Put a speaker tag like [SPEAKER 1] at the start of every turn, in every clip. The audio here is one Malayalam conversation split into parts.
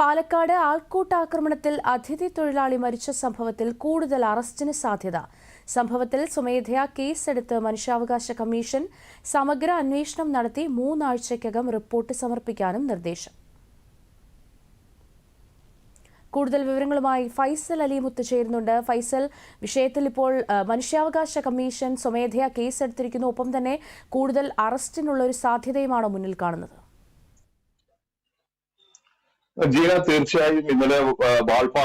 [SPEAKER 1] പാലക്കാട് ആൾക്കൂട്ടാക്രമണത്തിൽ അതിഥി തൊഴിലാളി മരിച്ച സംഭവത്തിൽ കൂടുതൽ അറസ്റ്റിന് സാധ്യത. സംഭവത്തിൽ സ്വമേധയാ കേസെടുത്ത് മനുഷ്യാവകാശ കമ്മീഷൻ സമഗ്ര അന്വേഷണം നടത്തി മൂന്നാഴ്ചയ്ക്കകം റിപ്പോർട്ട് സമർപ്പിക്കാനും നിർദ്ദേശം. കൂടുതൽ വിവരങ്ങളുമായി ഫൈസൽ അലിമുത്ത് ചേരുന്നുണ്ട്. ഫൈസൽ വിഷയത്തിൽ ഇപ്പോൾ മനുഷ്യാവകാശ കമ്മീഷൻ സ്വമേധയാ കേസെടുത്തിരിക്കുന്നു. ഒപ്പം തന്നെ കൂടുതൽ അറസ്റ്റിനുള്ള ഒരു സാധ്യതയുമാണോ മുന്നിൽ കാണുന്നത്.
[SPEAKER 2] ജീന തീർച്ചയായും ഇന്നലെ വാൾപാ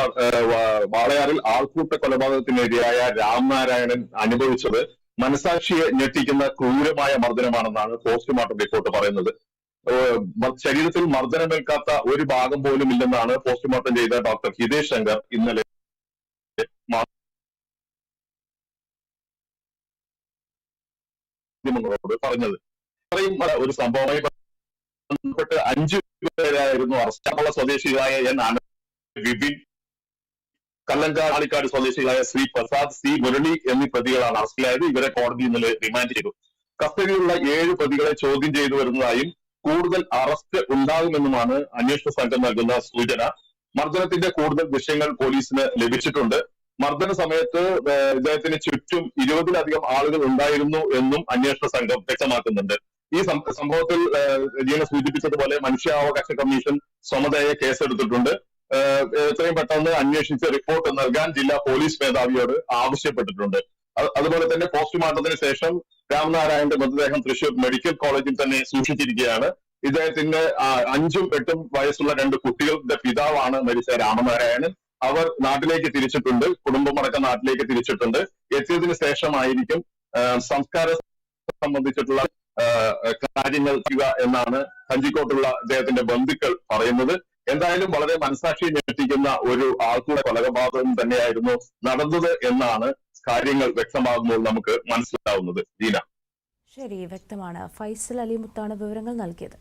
[SPEAKER 2] വാളയാറിൽ ആൾക്കൂട്ട കൊലപാതകത്തിനിരയായ രാംനാരായണൻ അനുഭവിച്ചത് മനസാക്ഷിയെ ഞെട്ടിക്കുന്ന ക്രൂരമായ മർദ്ദനമാണെന്നാണ് പോസ്റ്റ്മോർട്ടം റിപ്പോർട്ട് പറയുന്നത്. ശരീരത്തിൽ മർദ്ദനമേൽക്കാത്ത ഒരു ഭാഗം പോലും ഇല്ലെന്നാണ് പോസ്റ്റ്മോർട്ടം ചെയ്ത ഡോക്ടർ ഹിതേഷ് ശങ്കർ ഇന്നലെ പറഞ്ഞത്. ഇത്രയും ഒരു സംഭവമായി ബന്ധപ്പെട്ട് അഞ്ചു പേരായിരുന്നു അറസ്റ്റാപ്പുള്ള സ്വദേശികളായ എൻ വിപിൻ കല്ലങ്കാളിക്കാട് സ്വദേശികളായ ശ്രീ പ്രസാദ് സി മുരളി എന്നീ പ്രതികളാണ് അറസ്റ്റിലായത്. ഇവരെ കോടതി ഇന്നലെ റിമാൻഡ് ചെയ്തു. കസ്റ്റഡിയിലുള്ള ഏഴ് പ്രതികളെ ചോദ്യം ചെയ്തു വരുന്നതായും കൂടുതൽ അറസ്റ്റ് ഉണ്ടാകുമെന്നുമാണ് അന്വേഷണ സംഘം നൽകുന്ന സൂചന. മർദ്ദനത്തിന്റെ കൂടുതൽ വിഷയങ്ങൾ പോലീസിന് ലഭിച്ചിട്ടുണ്ട്. മർദ്ദന സമയത്ത് ഇദ്ദേഹത്തിന് ചുറ്റും ഇരുപതിലധികം ആളുകൾ ഉണ്ടായിരുന്നു എന്നും അന്വേഷണ സംഘം വ്യക്തമാക്കുന്നുണ്ട്. ഈ സംഭവത്തിൽ ജീവനെ സൂചിപ്പിച്ചതുപോലെ മനുഷ്യാവകാശ കമ്മീഷൻ സ്വമതയെ കേസെടുത്തിട്ടുണ്ട്. എത്രയും പെട്ടെന്ന് അന്വേഷിച്ച് റിപ്പോർട്ട് നൽകാൻ ജില്ലാ പോലീസ് മേധാവിയോട് ആവശ്യപ്പെട്ടിട്ടുണ്ട്. അതുപോലെ തന്നെ പോസ്റ്റ്മോർട്ടത്തിന് ശേഷം രാംനാരായണന്റെ മൃതദേഹം തൃശൂർ മെഡിക്കൽ കോളേജിൽ തന്നെ സൂക്ഷിച്ചിരിക്കുകയാണ്. ഇദ്ദേഹത്തിന്റെ അഞ്ചും എട്ടും വയസ്സുള്ള രണ്ട് കുട്ടികളുടെ പിതാവാണ് മരിച്ച രാമനാരായണൻ. അവർ നാട്ടിലേക്ക് തിരിച്ചിട്ടുണ്ട്. കുടുംബമടക്കം നാട്ടിലേക്ക് തിരിച്ചിട്ടുണ്ട്. എത്തിയതിനു ശേഷമായിരിക്കും സംസ്കാര സംബന്ധിച്ചിട്ടുള്ള കാര്യങ്ങൾ ചെയ്യുക എന്നാണ് കഞ്ചിക്കോട്ടുള്ള അദ്ദേഹത്തിന്റെ ബന്ധുക്കൾ പറയുന്നത്. എന്തായാലും വളരെ മനസാക്ഷി ഞെട്ടിക്കുന്ന ഒരു ആൾക്കൂടെ കൊലപാതകം തന്നെയായിരുന്നു നടന്നത് എന്നാണ് കാര്യങ്ങൾ വ്യക്തമാകുമ്പോൾ നമുക്ക് മനസ്സിലാവുന്നത്. ദീന.
[SPEAKER 1] ശരി വ്യക്തമാണ്. ഫൈസൽ അലിമുത്താണ് വിവരങ്ങൾ നൽകിയത്.